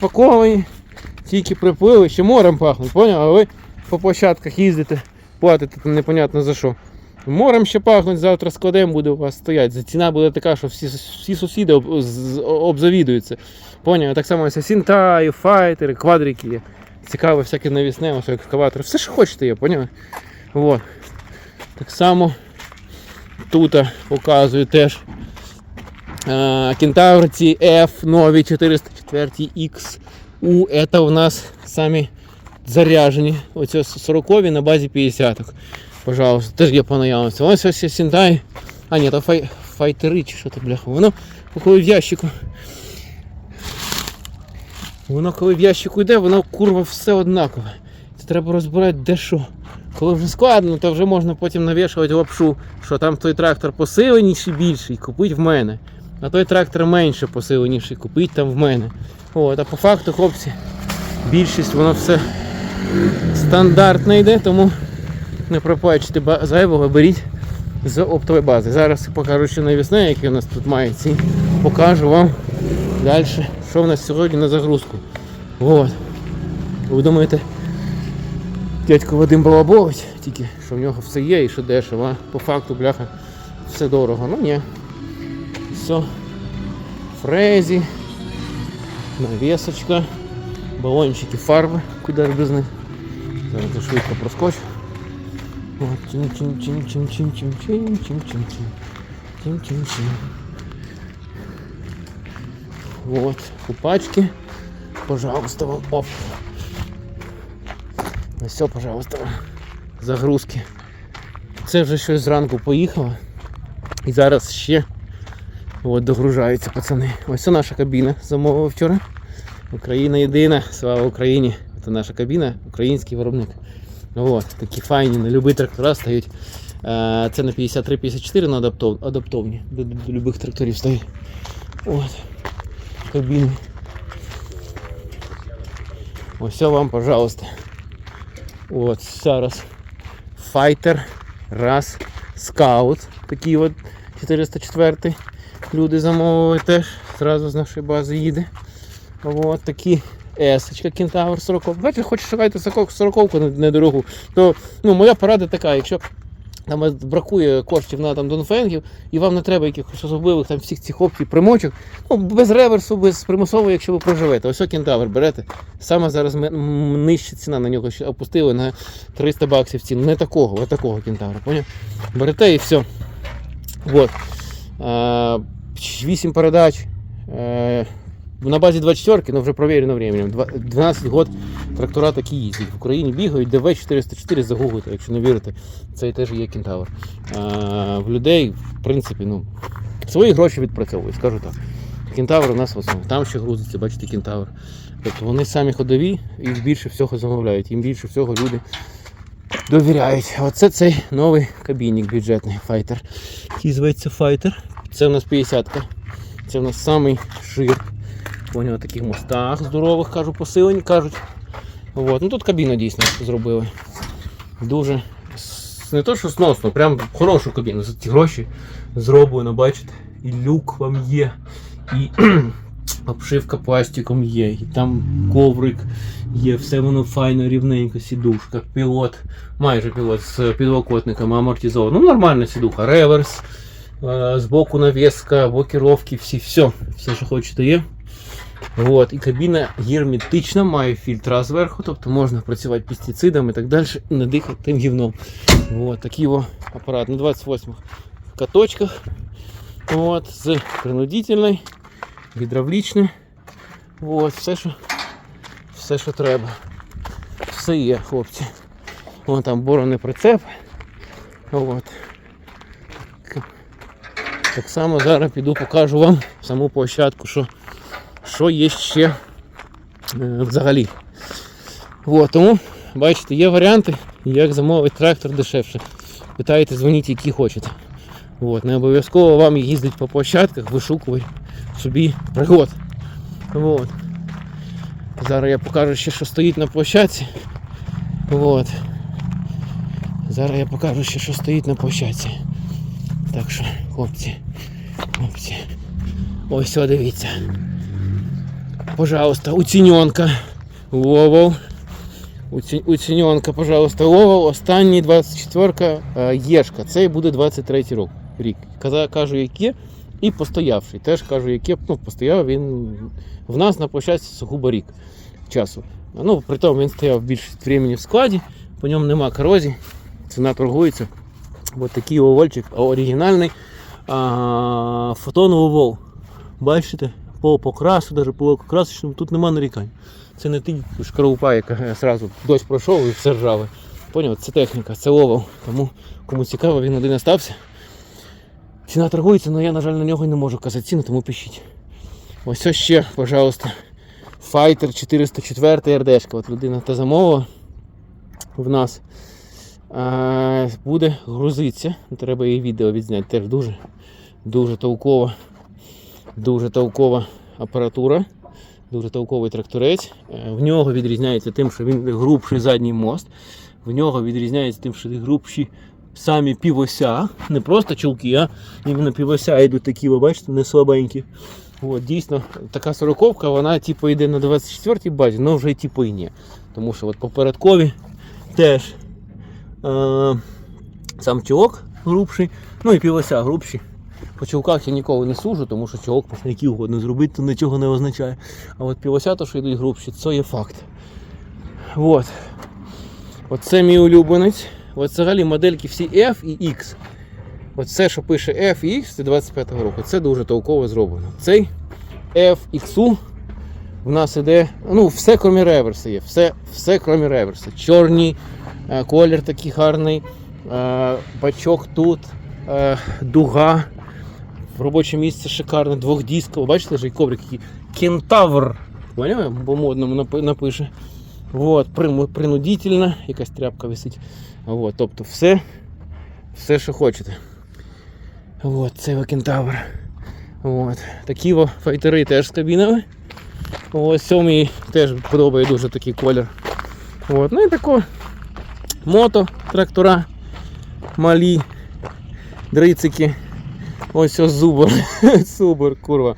Паковані, тільки приплили, ще морем пахнуть, поняв? А ви по площадках їздите, платите там непонятно за що. Морем ще пахнуть, завтра складемо, буде у вас стоять. Ціна буде така, що всі всі сусіди об, обзавідуються. Поняв? Так само сінтаї, файтери, квадрики є. Цікаве, всяке навісне, ось екскаватор. Все що хочете є, поняв? Вот. Так само тут показую теж. Кентавр F нові 400. 4XU. Це у нас самі заряжені. Оці 40 на базі 50 -ок. Пожалуйста, теж є по наявності. Ось ось Сінтай. А ні, то фай... файтери чи що то, бляха. Воно коли в ящику. Воно коли в ящику йде, воно курва все однакове. Це треба розбирати де що. Коли вже складно, то вже можна потім навішувати лапшу, що там той трактор посиленіший більший, купить в мене. А той трактор менше посиленіший, купить там в мене. От, а по факту, хлопці, більшість воно все стандартно йде, тому не проплачете ба- зайвого, беріть з оптової бази. Зараз покажу ще навісне, яке у нас тут має ці. Покажу вам далі, що в нас сьогодні на загрузку. От. Ви думаєте, дядько Вадим балабовить, тільки що в нього все є і що дешево, а по факту, бляха, все дорого. Ну ні. Все. Фрезі, навісочка, балончики фарби, куди ж без них. Я швидко проскочу. Чим Вот, купачки. Пожалуйста, вам. Оп. Все, пожалуйста, вам. Загрузки. Це вже щось зранку поїхало. І зараз ще от, догружаються пацани. Ось це наша кабіна замовила вчора. Україна єдина, слава Україні. Це наша кабіна, український виробник. От, такі файні, на любі трактора стають. Е, Це на 53-54 на адаптов, адаптовні. До, до, до любих тракторів стають. От. Кабіни. Ось вам, пожалуйста. От, зараз. Файтер. Раз. Скаут. Такий от 404 люди замовили теж. Зразу з нашої бази їде. От такі Есочка, кентавр 40. Бачите, хочеш шукати 40 недорогу, то ну, моя порада така, якщо там бракує коштів на там донфенгів, і вам не треба якихось особливих там всіх цих опцій, примочок, ну, без реверсу, без примусового, якщо ви проживете. Ось кентавр берете. Саме зараз нижча ціна на нього опустили на 300 баксів ціну. Не такого, а такого кентавра. Поняв? Берете і все. Вот. А, 8 передач. Е, на базі 24, але вже провірено временем. 12 год трактора такі їздять. В Україні бігають, ДВ-404 загуглите, якщо не вірите, це теж є кентавр. А, в людей, в принципі, ну, свої гроші відпрацьовують, скажу так. Кентавр у нас в основному. Там ще грузиться, бачите, кентавр. Тобто вони самі ходові і більше всього замовляють. Їм більше всього люди довіряють. Оце цей новий кабінник бюджетний файтер. Який зветься файтер. Це у нас 50-ка. Це у нас самий шир. Поняв, таких мостах здорових, кажу, посилені, кажуть. От. Ну тут кабіну дійсно зробили. Дуже не то, що сносно, прям хорошу кабіну. За ці гроші зроблено, бачите. І люк вам є, і обшивка пластиком є, і там коврик є, все воно файно, рівненько, сідушка, пілот, майже пілот з підлокотниками, амортизовано. Ну, нормальна сідуха, реверс, е, збоку навіска, блокіровки, всі, все, все, що хочете, є. От, і кабіна герметична, має фільтра зверху, тобто можна працювати пестицидами і так далі, не дихати тим гівном. От, такий о апарат на 28 каточках. От, з принудительною, гідравлічною. От, все, що, все, що треба. Все є, хлопці. Вон там бороний прицеп. От. Так само зараз піду покажу вам саму площадку, що що є ще е, взагалі. От, тому, бачите, є варіанти, як замовити трактор дешевше. Питаєте, дзвоніть, які хочете. От, не обов'язково вам їздити по площадках, вишукувати собі пригод. От. Зараз я покажу ще, що стоїть на площадці. От. Зараз я покажу ще, що стоїть на площадці. Так що, хлопці, хлопці. Ось, о, дивіться. Пожалуйста, уціньонка. Ловол. Уці- Уціньонка, пожалуйста, ловол. Останній 24-ка е, Єшка. Це буде 23 рік. рік. Кажу, яке. І постоявший. Теж кажу, яке. Ну, постояв він в нас на площадці сугубо рік часу. Ну, при тому він стояв більшість времени в складі, по ньому нема корозії, ціна торгується. Ось такий овольчик, оригінальний а, фотоновий вол. Бачите, по покрасу, навіть по красочному тут нема нарікань. Це не ті шкарупа, яка зразу дощ пройшов і все ржаве. Поняв, це техніка, це овол. Тому кому цікаво, він один остався. Ціна торгується, але я, на жаль, на нього не можу казати ціну, тому пишіть. Ось ось ще, пожалуйста. Fighter 404 РДшка. От людина та замовила в нас. Буде грузитися. Треба її відео відзняти. Теж дуже, дуже толкова, дуже толкова апаратура. Дуже толковий тракторець. Е, В нього відрізняється тим, що він грубший задній мост. В нього відрізняється тим, що грубші самі півося. Не просто чулки, а іменно півося йдуть такі, ви бачите, не слабенькі. От, дійсно, така сороковка, вона типу йде на 24-й базі, але вже типу і ні. Тому що от попередкові теж сам чолок грубший, ну і півося грубші. По чолках я ніколи не сужу, тому що чолок можна який угодно зробити, то нічого не означає. А от півося, то що йдуть грубші, це є факт. От. Оце мій улюбленець. От взагалі модельки всі F і X. Все, що пише F і X, це 25-го року. Це дуже толково зроблено. Цей FX в нас іде, ну, все крім реверсу є. Все, все крім реверсу. Чорний, е, колір такий гарний, е, бачок тут, е, дуга. Робоче місце шикарне, двохдіскове. Бачите, вже коврик який кентавр. Поняли? По модному напише. Вот, принудительно, якась тряпка висить. Вот, тобто все, все, що хочете. Вот, це його кентавр. От. Такі файтери теж з кабінами. Ось сьомий теж подобає дуже такий колір. От. Ну і тако мото, трактора, малі, дрицики. Ось ось зубр. Супер, курва.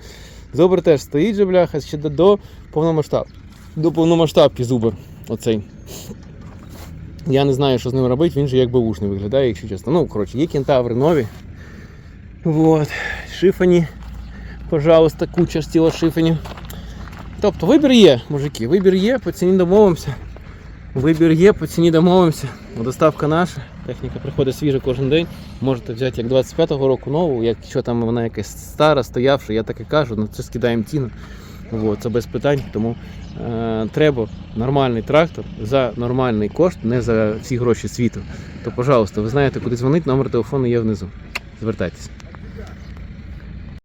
Зубр теж стоїть же, бляха, ще до, до повномасштаб. До повномасштабки зубр. Оцей. Я не знаю, що з ним робити, він же як беушний виглядає, якщо чесно. Ну, коротше, є кентаври нові. Вот. Шифані. Пожалуйста, куча стіла шифані. Тобто вибір є, мужики, вибір є, по ціні домовимося. Вибір є, по ціні домовимося. Доставка наша. Техніка приходить свіжа кожен день. Можете взяти як 25-го року нову, якщо там вона якась стара, стоявша, я так і кажу, на це скидаємо ціну. Це без питань. Тому е, треба нормальний трактор за нормальний кошт, не за всі гроші світу. То, пожалуйста, ви знаєте, куди дзвонити, номер телефону є внизу. Звертайтеся.